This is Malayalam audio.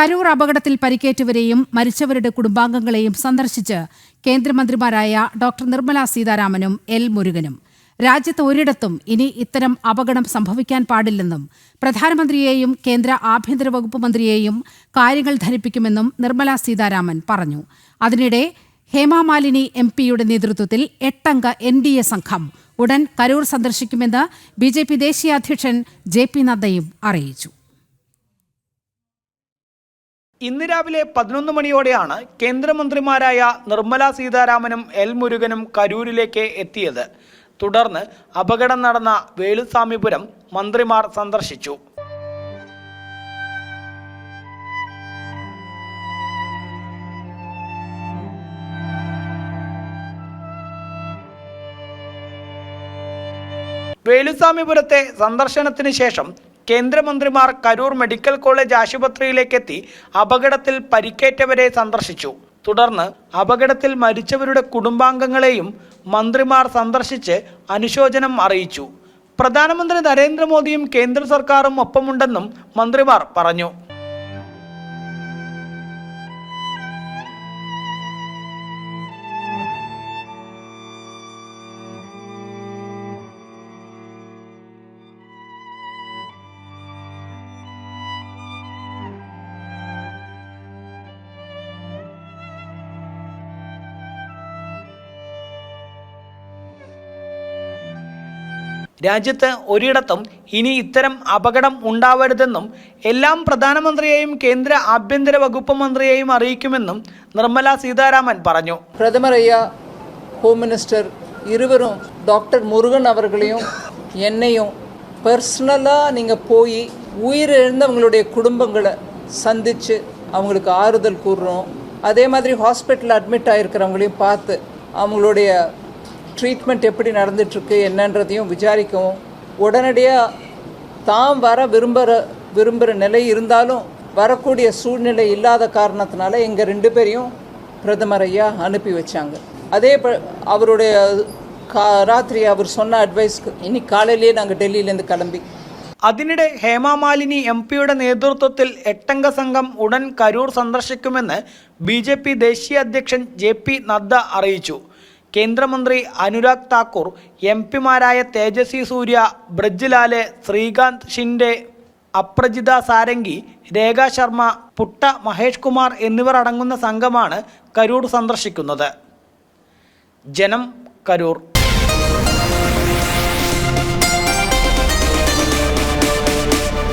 കരൂർ അപകടത്തിൽ പരിക്കേറ്റവരെയും മരിച്ചവരുടെ കുടുംബാംഗങ്ങളെയും സന്ദർശിച്ച് കേന്ദ്രമന്ത്രിമാരായ ഡോക്ടർ നിർമ്മല സീതാരാമനും എൽ മുരുകനും. രാജ്യത്ത് ഒരിടത്തും ഇനി ഇത്തരം അപകടം സംഭവിക്കാൻ പാടില്ലെന്നും പ്രധാനമന്ത്രിയെയും കേന്ദ്ര ആഭ്യന്തര വകുപ്പ് മന്ത്രിയെയും കാര്യങ്ങൾ ധരിപ്പിക്കുമെന്നും നിർമ്മല സീതാരാമൻ പറഞ്ഞു. അതിനിടെ ഹേമാമാലിനി എം പിയുടെ നേതൃത്വത്തിൽ എട്ടംഗ എൻ ഡി എ സംഘം ഉടൻ കരൂർ സന്ദർശിക്കുമെന്ന് ബി ജെ പി ദേശീയ അധ്യക്ഷൻ ജെ പി നദ്ദയും അറിയിച്ചു. ഇന്ന് രാവിലെ പതിനൊന്ന് മണിയോടെയാണ് കേന്ദ്രമന്ത്രിമാരായ നിർമ്മല സീതാരാമനും എൽ മുരുകനും കരൂരിലേക്ക് എത്തിയത്. തുടർന്ന് അപകടം നടന്ന വേലുസ്വാമിപുരം മന്ത്രിമാർ സന്ദർശിച്ചു. വേലുസ്വാമിപുരത്തെ സന്ദർശനത്തിന് ശേഷം കേന്ദ്രമന്ത്രിമാർ കരൂർ മെഡിക്കൽ കോളേജ് ആശുപത്രിയിലേക്കെത്തി അപകടത്തിൽ പരിക്കേറ്റവരെ സന്ദർശിച്ചു. തുടർന്ന് അപകടത്തിൽ മരിച്ചവരുടെ കുടുംബാംഗങ്ങളെയും മന്ത്രിമാർ സന്ദർശിച്ച് അനുശോചനം അറിയിച്ചു. പ്രധാനമന്ത്രി നരേന്ദ്രമോദിയും കേന്ദ്ര സർക്കാരും ഒപ്പമുണ്ടെന്നും മന്ത്രിമാർ പറഞ്ഞു. രാജ്യത്ത് ഒരിടത്തും ഇനി ഇത്തരം അപകടം ഉണ്ടാവരുതെന്നും എല്ലാം പ്രധാനമന്ത്രിയെയും കേന്ദ്ര ആഭ്യന്തര വകുപ്പ് മന്ത്രിയെയും അറിയിക്കുമെന്നും നിർമ്മല സീതാരാമൻ പറഞ്ഞു பிரதமர் ஐயா ஹோம் மினிஸ்டர் இருவரும் டாக்டர் முருகன் அவர்களையும் என்னையும் பர்சனலாக நீங்கள் போய் உயிரிழந்தவங்களுடைய குடும்பங்களை சந்தித்து அவங்களுக்கு ஆறுதல் கூறுறோம் அதே மாதிரி ஹாஸ்பிட்டலில் அட்மிட் ஆகிருக்கிறவங்களையும் பார்த்து அவங்களுடைய ட்ரீட்மெண்ட் எப்படி நடந்துட்டுருக்கு என்னன்றதையும் விசாரிக்கவும் உடனடியாக தாம் வர விரும்புகிற விரும்புகிற நிலை இருந்தாலும் வரக்கூடிய சூழ்நிலை இல்லாத காரணத்தினால எங்கள் ரெண்டு பேரையும் பிரதமர் ஐயா அனுப்பி வச்சாங்க அதே ப அவருடைய கா ராத்திரி அவர் சொன்ன அட்வைஸ்க்கு இன்னைக்கு காலையிலேயே நாங்கள் டெல்லியிலேருந்து கிளம்பி അതിനിടെ ഹേമാമാലിനി എം പിയുടെ നേതൃത്വത്തിൽ എട്ടംഗ സംഘം ഉടൻ കരൂർ സന്ദർശിക്കുമെന്ന് ബി ജെ പി ദേശീയ അധ്യക്ഷൻ ജെ പി നദ്ദ അറിയിച്ചു കേന്ദ്രമന്ത്രി അനുരാഗ് താക്കൂർ എം പിമാരായ തേജസ്വി സൂര്യ ബ്രജ്ലാൽ ശ്രീകാന്ത് ഷിൻഡെ അപ്രജിത സാരംഗി രേഖ ശർമ്മ പുട്ട മഹേഷ് കുമാർ എന്നിവർ അടങ്ങുന്ന സംഘമാണ് കരൂർ സന്ദർശിക്കുന്നത്. ജനം കരൂർ.